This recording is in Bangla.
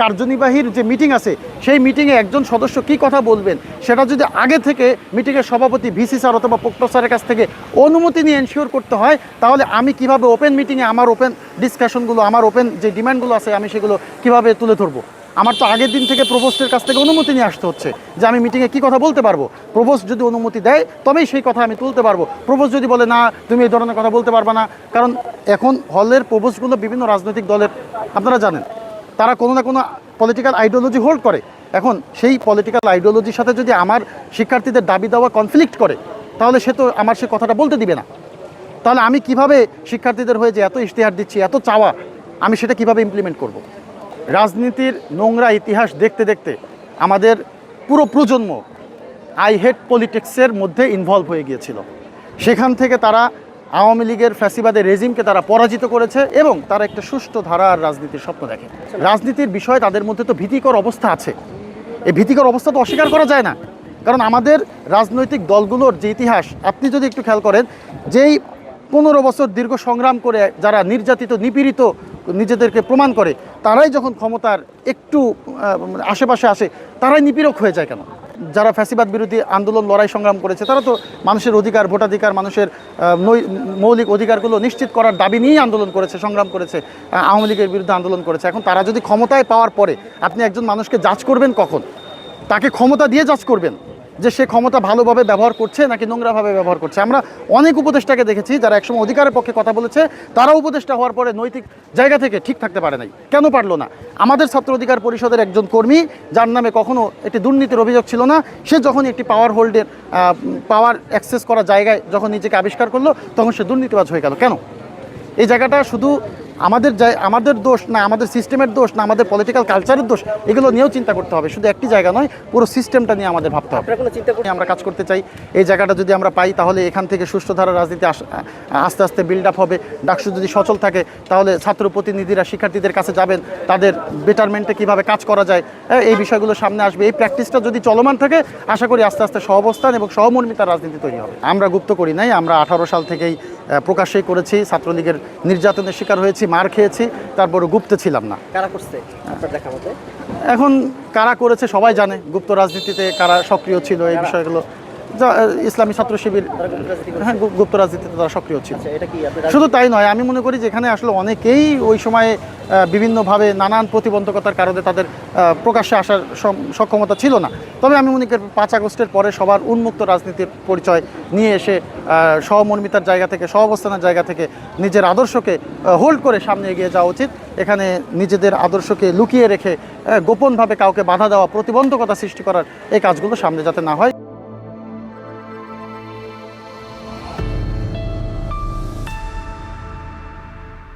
কার্যনির্বাহীর যে মিটিং আছে, সেই মিটিংয়ে একজন সদস্য কি কথা বলবেন, সেটা যদি আগে থেকে মিটিংয়ের সভাপতি ভিসি স্যার অথবা প্রক্টর স্যারের কাছ থেকে অনুমতি নিয়ে এনশিওর করতে হয়, তাহলে আমি কীভাবে ওপেন মিটিংয়ে আমার ওপেন ডিসকাশনগুলো আমার ওপেন যে ডিমান্ডগুলো আছে, আমি সেগুলো কীভাবে তুলে ধরবো? আমার তো আগের দিন থেকে প্রভোস্টের কাছ থেকে অনুমতি নিয়ে আসতে হচ্ছে যে আমি মিটিংয়ে কী কথা বলতে পারব। প্রভোস্ট যদি অনুমতি দেয়, তবেই সেই কথা আমি তুলতে পারব। প্রভোস্ট যদি বলে, না, তুমি এই ধরনের কথা বলতে পারবে না। কারণ এখন হলের প্রভোস্টগুলো বিভিন্ন রাজনৈতিক দলের, আপনারা জানেন। তারা কোনো না কোনো পলিটিক্যাল আইডিওলজি হোল্ড করে। এখন সেই পলিটিক্যাল আইডিওলজির সাথে যদি আমার শিক্ষার্থীদের দাবি দেওয়া কনফ্লিক্ট করে, তাহলে সে তো আমার সে কথাটা বলতে দিবে না। তাহলে আমি কীভাবে শিক্ষার্থীদের হয়ে যে এত ইশতেহার দিচ্ছি, এত চাওয়া, আমি সেটা কীভাবে ইমপ্লিমেন্ট করব। রাজনীতির নোংরা ইতিহাস দেখতে দেখতে আমাদের পুরো প্রজন্ম আই হেট পলিটিক্সের মধ্যে ইনভলভ হয়ে গিয়েছিল। সেখান থেকে তারা আওয়ামী লীগের ফ্যাসিবাদের রেজিমকে তারা পরাজিত করেছে এবং তারা একটা সুষ্ঠু ধারার রাজনীতির স্বপ্ন দেখে। রাজনীতির বিষয়ে তাদের মধ্যে তো ভীতিকর অবস্থা আছে। এই ভীতিকর অবস্থা তো অস্বীকার করা যায় না। কারণ আমাদের রাজনৈতিক দলগুলোর যে ইতিহাস, আপনি যদি একটু খেয়াল করেন, যেই পনেরো বছর দীর্ঘ সংগ্রাম করে যারা নির্যাতিত, নিপীড়িত নিজেদেরকে প্রমাণ করে, তারাই যখন ক্ষমতার একটু আশেপাশে আসে, তারাই নিপীড়ক হয়ে যায় কেন? যারা ফ্যাসিবাদ বিরোধী আন্দোলন, লড়াই সংগ্রাম করেছে, তারা তো মানুষের অধিকার, ভোটাধিকার, মানুষের মৌলিক অধিকারগুলো নিশ্চিত করার দাবি নিয়েই আন্দোলন করেছে, সংগ্রাম করেছে আওয়ামী লীগের বিরুদ্ধে আন্দোলন করেছে। এখন তারা যদি ক্ষমতায় পাওয়ার পরে আপনি একজন মানুষকে জাজ করবেন কখন? তাকে ক্ষমতা দিয়ে জাজ করবেন। যে সে ক্ষমতা ভালোভাবে ব্যবহার করছে নাকি নোংরাভাবে ব্যবহার করছে। আমরা অনেক উপদেষ্টাকে দেখেছি যারা একসময় অধিকারের পক্ষে কথা বলেছে তারা উপদেষ্টা হওয়ার পরে নৈতিক জায়গা থেকে ঠিক থাকতে পারে নাই। কেন পারল না? আমাদের ছাত্র অধিকার পরিষদের একজন কর্মী, যার নামে কখনো একটি দুর্নীতির অভিযোগ ছিল না, সে যখন একটি পাওয়ার হোল্ডের পাওয়ার অ্যাক্সেস করা জায়গায় যখন নিজেকে আবিষ্কার করল, তখন সে দুর্নীতিবাজ হয়ে গেল। কেন? এই জায়গাটা শুধু আমাদের জায়- আমাদের দোষ না আমাদের সিস্টেমের দোষ না আমাদের পলিটিক্যাল কালচারের দোষ এগুলো নিয়েও চিন্তা করতে হবে। শুধু একটি জায়গা নয় পুরো সিস্টেমটা নিয়ে আমাদের ভাবতে হবে। চিন্তা আমরা কাজ করতে চাই এই জায়গাটা যদি আমরা পাই তাহলে এখান থেকে সুষ্ঠু ধারা রাজনীতি আস্তে আস্তে বিল্ড আপ হবে। ডাকসু যদি সচল থাকে তাহলে ছাত্র প্রতিনিধিরা শিক্ষার্থীদের কাছে যাবেন তাদের বেটারমেন্টে কীভাবে কাজ করা যায় হ্যাঁ, এই বিষয়গুলো সামনে আসবে। এই প্র্যাকটিসটা যদি চলমান থাকে আশা করি আস্তে আস্তে সহাবস্থান এবং সহমর্মিতার রাজনীতি তৈরি হবে। আমরা গুপ্ত করি নাই আমরা আঠারো সাল থেকেই আহ, প্রকাশ্যেই করেছি ছাত্রলীগের নির্যাতনের শিকার হয়েছি মার খেয়েছি তারপরে গুপ্ত ছিলাম না। কারা করছে? এখন কারা করেছে সবাই জানে গুপ্ত রাজনীতিতে কারা সক্রিয় ছিল এই বিষয়গুলো। ইসলামী ছাত্র শিবির হ্যাঁ গুপ্ত রাজনীতিতে তারা সক্রিয় ছিল। আচ্ছা, শুধু তাই নয় আমি মনে করি যে এখানে আসলে অনেকেই ওই সময়ে বিভিন্নভাবে নানান প্রতিবন্ধকতার কারণে তাদের প্রকাশ্যে আসার সক্ষমতা ছিল না। তবে আমি মনে করি পাঁচ আগস্টের পরে সবার উন্মুক্ত রাজনীতির পরিচয় নিয়ে এসে সহমর্মিতার জায়গা থেকে সহ অবস্থানের জায়গা থেকে নিজের আদর্শকে হোল্ড করে সামনে এগিয়ে যাওয়া উচিত। এখানে নিজেদের আদর্শকে লুকিয়ে রেখে গোপনভাবে কাউকে বাধা দেওয়া প্রতিবন্ধকতা সৃষ্টি করার এই কাজগুলো সামনে যাতে না হয়।